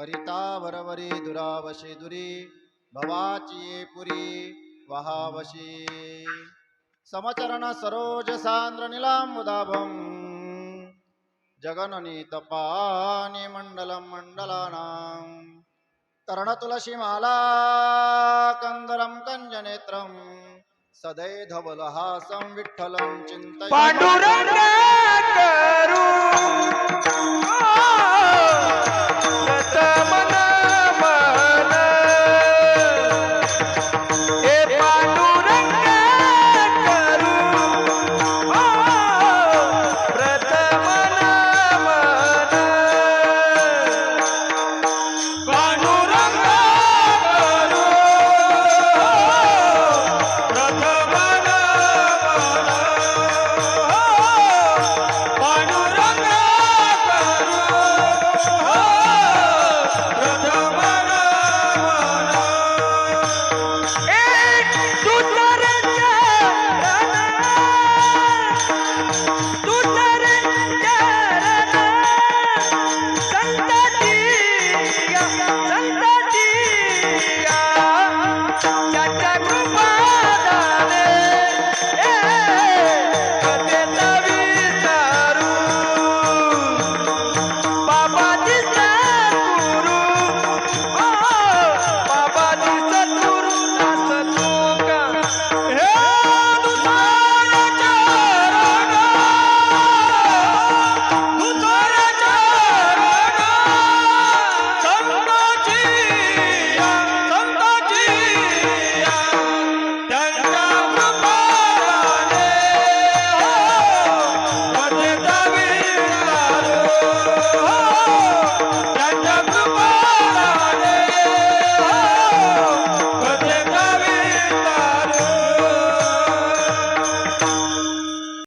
करिता वरवरी दुरावशी दुरी भवाची पुरी वहावशी। समचरण सरोज सांद्र निलांबुदाभम जगननी तपानी मंडलम मंडलानां तरण तुलसी माला कंदरम कंजनेत्रम सदै धवलहासं विठ्ठलं चिंतय